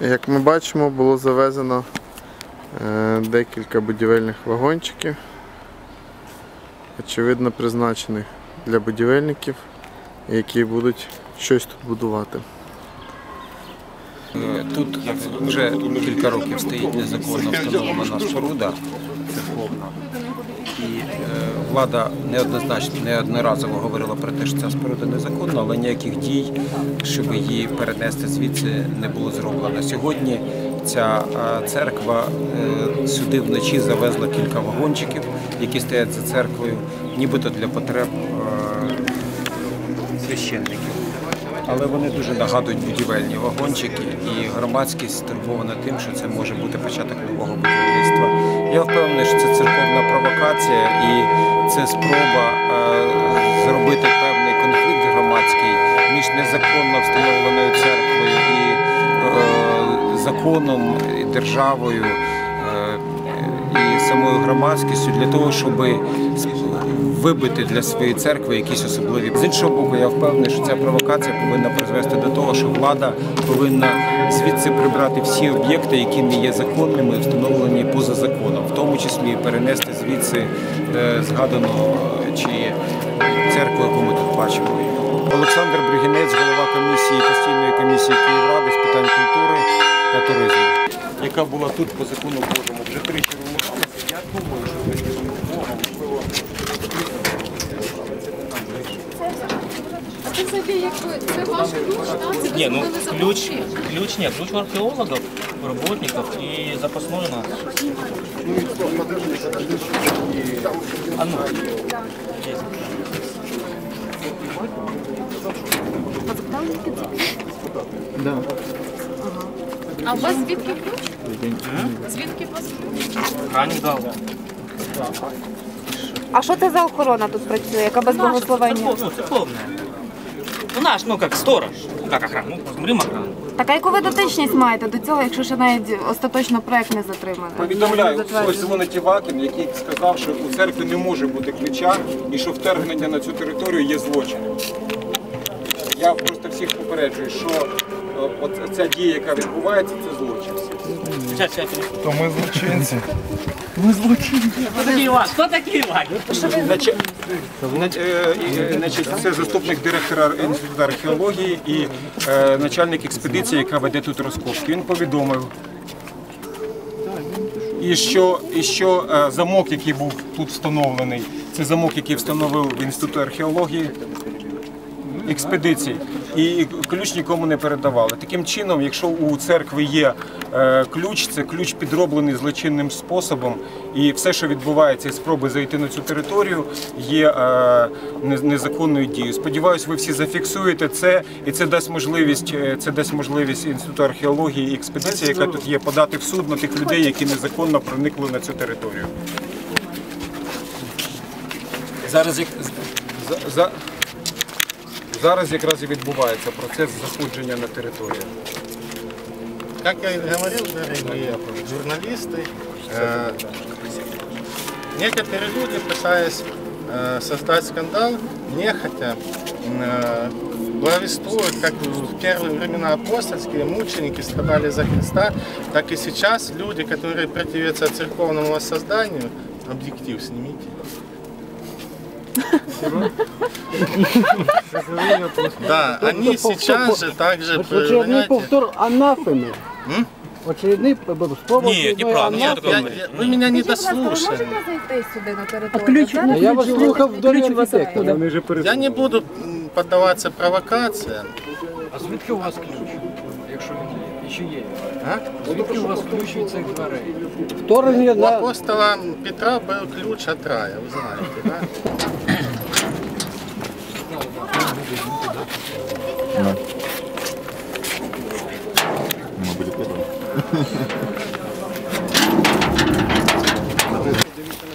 Як ми бачимо, було завезено е, декілька будівельних вагончиків, очевидно призначених для будівельників, які будуть щось тут будувати. Тут вже кілька років стоїть незаконно встановлена споруда церковна. І е, влада неоднозначно, неодноразово говорила про те, що ця споруда незаконна, але ніяких дій, щоб її перенести звідси, не було зроблено. Сьогодні ця е, церква е, сюди вночі завезла кілька вагончиків, які стоять за церквою, нібито для потреб священників. Але вони дуже нагадують будівельні вагончики, і громадськість стурбована тим, що це може бути початок нового будівництва. Я впевнений, що це церковна провокація і це спроба е, зробити певний конфлікт громадський між незаконно встановленою церквою і е, законом, і державою. І самою громадськістю для того, щоб вибити для своєї церкви якісь особливі. З іншого боку, я впевнений, що ця провокація повинна призвести до того, що влада повинна звідси прибрати всі об'єкти, які не є законними, встановлені поза законом, в тому числі перенести звідси е, згадану чи церкву, яку ми тут бачимо. Олександр Бригінець, голова комісії постійної комісії Київради з питань культури та туризму, яка була тут по закону Божому вже тричі руйнувалася. Я думаю, що ми Богом, можливо, Якби це ваш ключ, так? Це ви Не, ну зробили ключ, ключ нет, ключ у археологов, работников и запасной у нас. А ну, есть. А у вас звідки ключ? Звідки у вас ключ? Охранник дал. А що це за охорона тут працює, яка без благословення? Церков- ну, церковная. Ну наш, ну как сторож. Ну как охрана? Ну, посмотрим охрану. Так а яку ви дотичність маєте до цього, якщо ще навіть остаточно проект не затриманий? Повідомляю, ось затверджений? дзвонить який сказав, що у церкві не може бути ключа і що вторгнення на цю територію є злочином. Я просто всіх попереджую, що е, ця дія, яка відбувається, це злочин. Сейчас, сейчас. перейду. Ми злочинці. Кто такие Иван? Кто такие Иван? Значить, нач- е, е, значить, це заступник директора інституту археології і е, начальник експедиції, яка веде тут розкопки. Він повідомив. І що, і що е, замок, який був тут встановлений, це замок, який встановив в інституті археології експедицій, і ключ нікому не передавали. Таким чином, якщо у церкви є е, ключ, це ключ підроблений злочинним способом, і все, що відбувається, і спроби зайти на цю територію, є е, незаконною дією. Сподіваюсь, ви всі зафіксуєте це, і це дасть можливість, е, це дасть можливість інституту археології і експедиції, яка тут є, подати в суд на тих людей, які незаконно проникли на цю територію. Зараз як за, за, зараз якраз і відбувається процес заходження на територію. Как я и говорил, дорогие журналисты, э, некоторые люди, пытаясь э, создать скандал, нехотя э, благовествуют, как в первые времена апостольские мученики страдали за Христа, так и сейчас люди, которые противятся церковному воссозданию, объектив снимите. Да, они сейчас же также Очередний проявляют- повтор анафеми. М? Очередний спробу. Ні, неправда, ні, Я- такого не я- Вы меня не Скажіть, будь ласка, ви дослушали. можете зайти сюди на територію? ключ? Зараз Я вас слухал вас- до ключ у вас Я не буду м, поддаваться провокациям. А звідки у вас ключ, якщо він є? І чи є? А? Звідки у вас ключ від цих дверей? Вторгнення У апостола Петра був ключ від рая, ви знаєте, так? Мы были первыми. Дивіться